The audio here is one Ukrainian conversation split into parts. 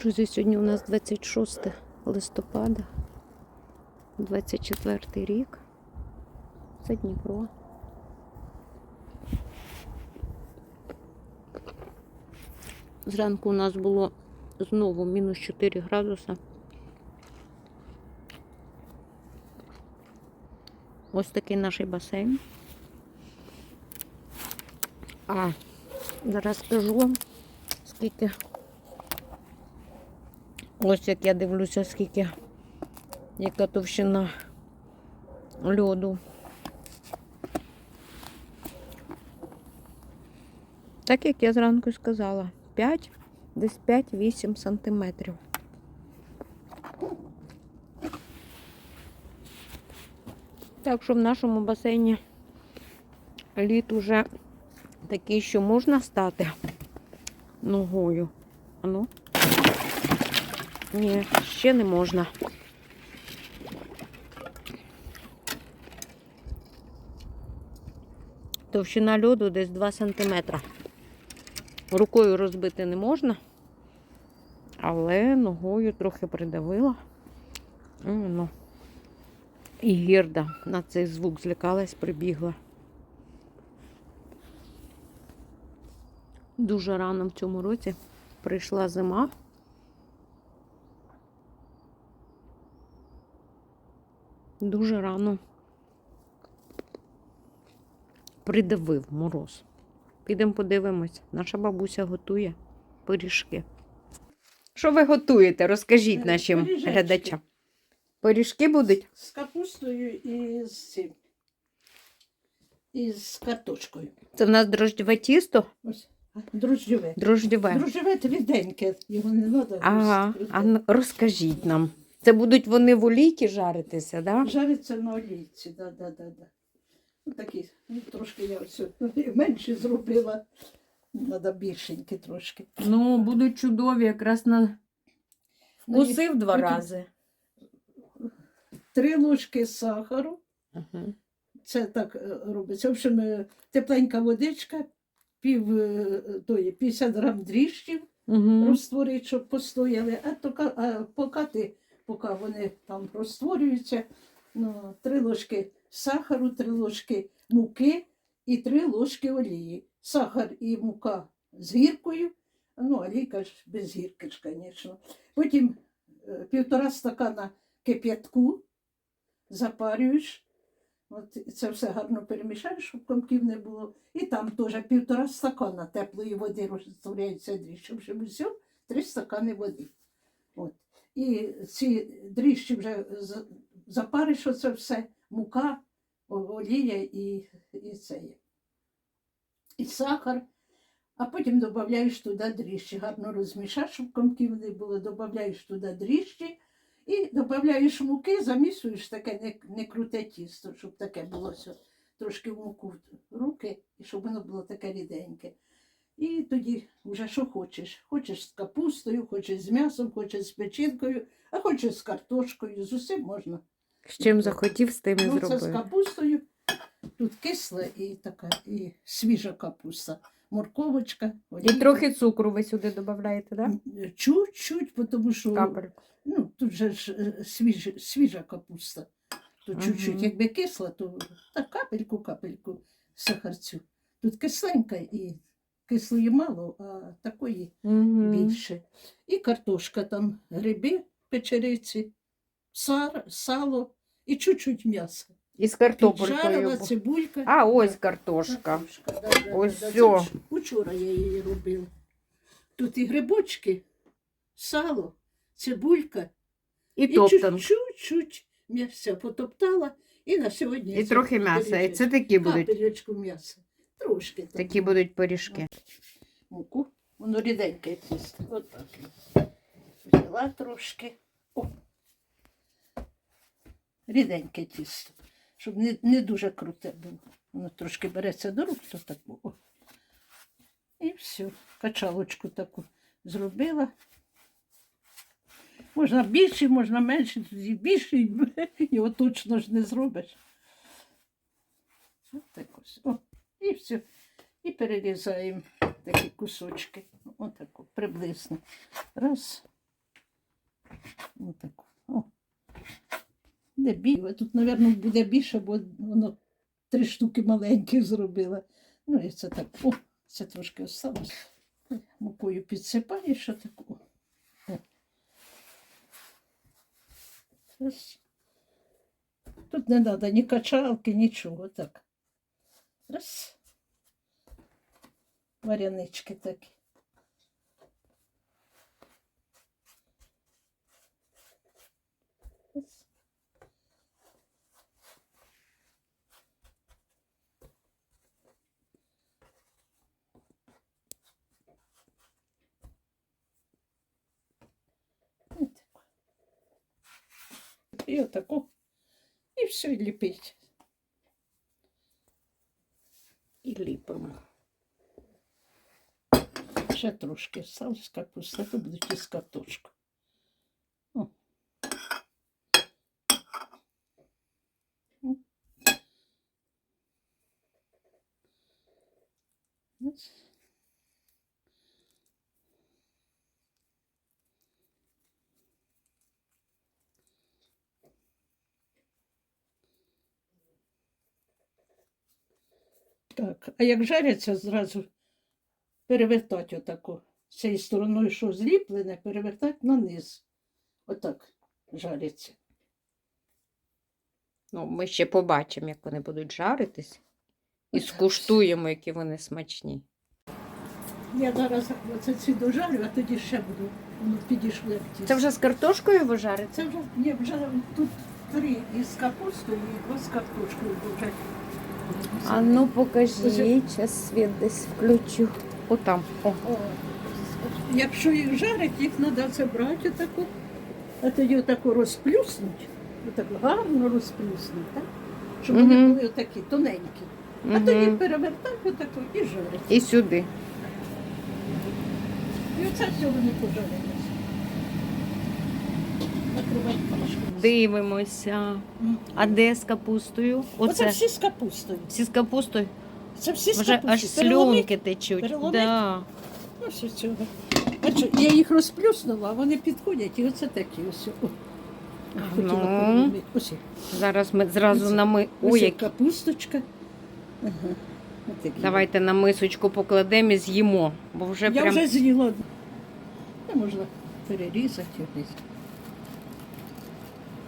Друзі, сьогодні у нас 26 листопада, 24 рік. Це Дніпро. Зранку у нас було знову мінус 4 градуса. Ось такий наш басейн. А зараз скажу вам, скільки. Ось як я дивлюся, скільки яка товщина льоду. Так як я зранку сказала, 5, десь 5-8 сантиметрів. Так що в нашому басейні лід уже такий, що можна стати ногою. А ну. Ні, ще не можна. Товщина льоду десь 2 см. Рукою розбити не можна, але ногою трохи придавила. Ну. І гірда на цей звук злякалась, прибігла. Дуже рано в цьому році прийшла зима. Дуже рано придавив мороз. Підемо подивимось. Наша бабуся готує пиріжки. Що ви готуєте? Розкажіть Е, нашим пиріжечки. глядачам. Пиріжки будуть? З капустою і з цим. І з картошкою. Це в нас дрождєве тісто, Ось. Дрожджове це ріденьке, його не треба. Ага, а ну, розкажіть нам. Це будуть вони в олійці жаритися, да? Жариться на олійці, да, да, да, да. Ну, такі, ну, трошки я ось менше зробила. Треба більшенькі трошки. Ну, будуть чудові, якраз на Ну, два потім рази. Три ложки сахару. Угу. Це так е, робиться. В общем, е, тепленька водичка, пів е, тої, 50 грам дріжджів. Угу. розтворити, щоб постояли, а, то, а поки, ти, поки вони там розтворюються, ну, три ложки сахару, три ложки муки і три ложки олії. Сахар і мука з гіркою, ну, олійка ж без гірки ж, звісно. Потім е, півтора стакана кип'ятку запарюєш. От це все гарно перемішаєш, щоб комків не було. І там теж півтора стакана теплої води розтворяється дріжджі. В общем, все, три стакани води. От. І ці дріжджі вже запариш оце все, мука, олія і, і це. І сахар. А потім додаєш туди дріжджі. Гарно розмішаєш, щоб комків не було, додаєш туди дріжджі. І додаєш муки, замісуєш таке не, не круте тісто, щоб таке було все, трошки в муку руки, і щоб воно було таке ріденьке. І тоді вже що хочеш. Хочеш з капустою, хочеш з м'ясом, хочеш з печінкою, а хочеш з картошкою, з усім можна. З чим захотів, з тим і Ну, це з капустою. Тут кисла і така, і свіжа капуста. Морковочка, І трохи цукру ви сюди додаєте, так? Да? Чуть-чуть, тому що Капельку. Ну, тут же ж е, свіжа, свіжа капуста. То Мгм. чуть-чуть, якби кисла, то так капельку, капельку сахарцю. Тут кисленька і кислої мало, а такої Угу. більше. І картошка там, гриби, печериці, сар, сало і чуть-чуть м'яса. І з картопелькою. цибулька. А, ось картошка. картошка, да, да, Ось да, ж Учора я її робила. Тут і грибочки, сало, цибулька. І І чуть-чуть м'яса потоптала і на сьогодні. І трохи м'яса. І це такі будуть. М'яса. Трошки. там. Такі будуть пиріжки. Муку. Воно ріденьке тісто. Отак. Взяла трошки. О. Ріденьке тісто. Щоб не, не дуже круте було. Воно трошки береться до рук, то так було. І все. Качалочку таку зробила. Можна більше, можна менше, тоді більше, його точно ж не зробиш. От так ось. О, і все. І перерізаємо такі кусочки. Отаку, приблизно. Раз, Отаку. О. Де більше? Тут, мабуть, буде більше, бо воно три штуки маленьких зробила. Ну, і це так. О, це трошки осталось. Мукою підсипаєш отаку. Раз. Тут не треба ні качалки, нічого. Так. Раз. Варянички такі. Раз. Отако. І отаку. І все, і ліпить. І ліпимо. Ще трошки сал з капусти, то будуть із. Ось. Так, а як жаряться, зразу перевертати отако. З цією стороною, що зліплене, перевертати на низ. Отак жаряться. Ну, ми ще побачимо, як вони будуть жаритись. І скуштуємо, які вони смачні. Я зараз оце ці дожарю, а тоді ще буду. Воно підійшло як тісто. Це вже з картошкою ви жарите? Це вже, ні, вже тут три із капустою і два з картошкою вже. А ну покажіть, зараз світ десь включу. Отам. О. О, якщо їх жарить, їх треба це брати отаку, а тоді отаку розплюснуть, отак гарно розплюснуть, так? Щоб вони Мгм. були отакі тоненькі. А тоді Мгм. перевертати отаку і жарить. І сюди. І оце все вони пожарилися. Накривати. Дивимося. А де з капустою? Оце Оце. всі з капустою. Всі з капустою. Це всі Вже аж Переломить? слюнки течуть. Переломить? Да. Ну, цього. Бачу, я їх розплюснула, вони підходять, і оце такі ось. О. Хотіла Ну. переломити. Ось. Зараз ми зразу Оце. на ми. Ось Ой, які. капусточка. Ага. Отакі. Давайте на мисочку покладемо і з'їмо, бо вже Я прям вже з'їла. Не можна перерізати якось.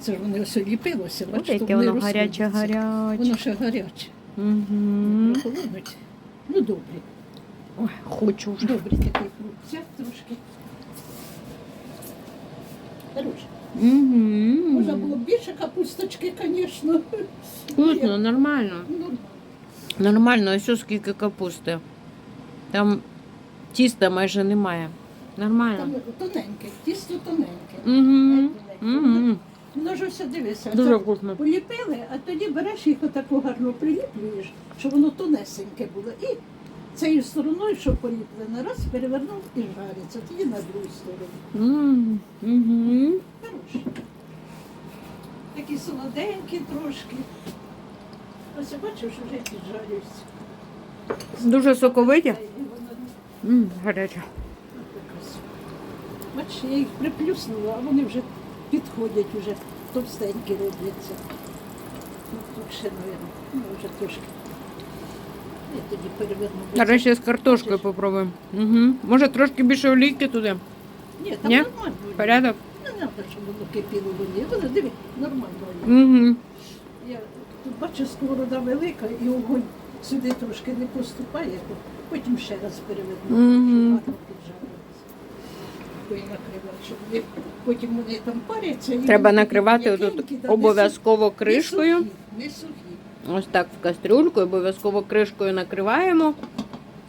Це ж вони ось ліпилося, Ой, бачите, яке воно гаряче, гаряче. Воно ще гаряче. Угу. Прохолонуть. Ну, добрі. Ой, хочу вже. Добрі такий фрукт. трошки. Хороший. Можна було Угу. б більше капусточки, звісно. Вкусно, нормально. Ну, Нормально, ось ось скільки капусти. Там тіста майже немає. Нормально. там тоненьке, тісто тоненьке. Угу. Тоненьке. Угу. Воно ж все дивися. Дуже вкусно. Поліпили, а тоді береш їх отако гарно приліплюєш, щоб воно тонесеньке було. І цією стороною, що поліплене, раз перевернув і жариться. Тоді на другу сторону. Угу. Хороші. Такі солоденькі трошки. Ось що вже піджарюються. Дуже соковиті. Воно М, Гаряче. Бачиш, я їх приплюснула, а вони вже підходять, вже товстенькі робляться. Ну, тут ще, мабуть, ну, вже трошки. Я тоді переверну. Зараз ще з картошкою попробуємо. Угу. Може трошки більше олійки туди. Ні, там Ні? нормально. Порядок? Не треба, щоб воно кипіло воді. Воно, диви, нормально. Угу. Я тут бачу, сковорода велика і огонь сюди трошки не поступає, то потім ще раз переверну, Мгм. щоб гарно. Ой, накривати, щоб вони- потім вони там паряться. і Треба вони накривати такі тут м'якенькі, да, не обов'язково кришкою. Сухі, не сухі. Ось так в кастрюльку, обов'язково кришкою накриваємо,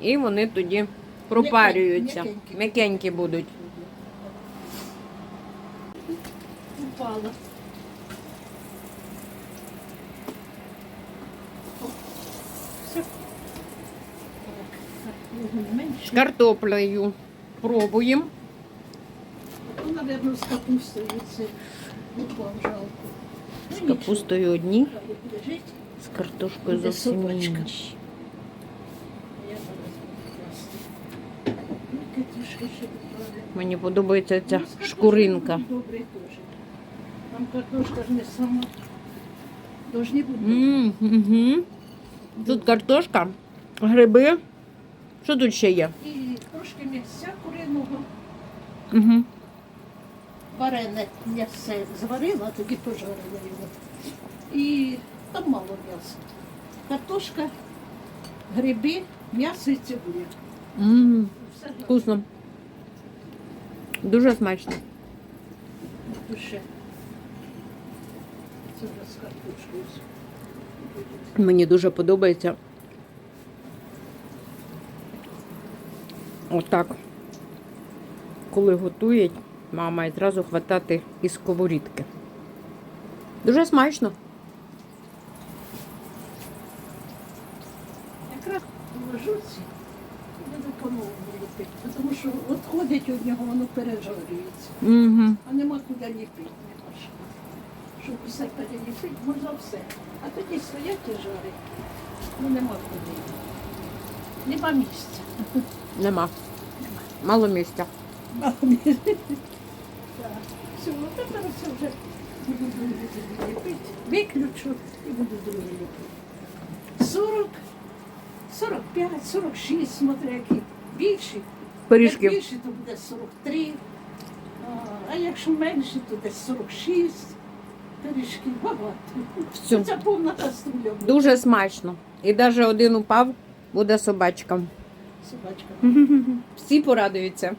і вони тоді пропарюються. М'якенькі. М'якенькі будуть. Упала. Все. Так, вогонь З менше. картоплею пробуємо. Ну, з капустою це упав жалко. Ну, З капустою одні, з картошкою зовсім інші. Ну. Мені подобається ця Ну, шкуринка. Там картошка ж не сама. Должні бути. Угу. Тут картошка, гриби. Що тут ще є? І трошки м'ясця куриного. Угу. Варене м'ясце зварила, а тоді пожарила його. І там мало м'яса. Картошка, гриби, м'ясо і цибуля. М, Все. Вкусно. Дуже смачно. Душе. Це з картошкою. Мені дуже подобається. Отак. Коли готують, мама і зразу хватати із сковорідки. Дуже смачно. Якраз ложуться і по-новому ліпити. Тому що відходять від нього, воно пережарюється. Угу. А нема куди ліпити. Щоб все переліпити, можна все. А тоді стоять і жарять. Ну нема куди. Нема місця. Нема. Мало місця. Мало місця. Все, от тепер все вже буду другий ліпити. Виключу і буду другий ліпити. 40, 45, 46, смотри, які більші. Пиріжки. Як більше, то буде 43. А, якщо менше, то десь 46. Пиріжків багато. Всю. Це повна каструля. буде. Дуже смачно. І навіть один упав, буде собачкам. Собачка. Всі порадуються.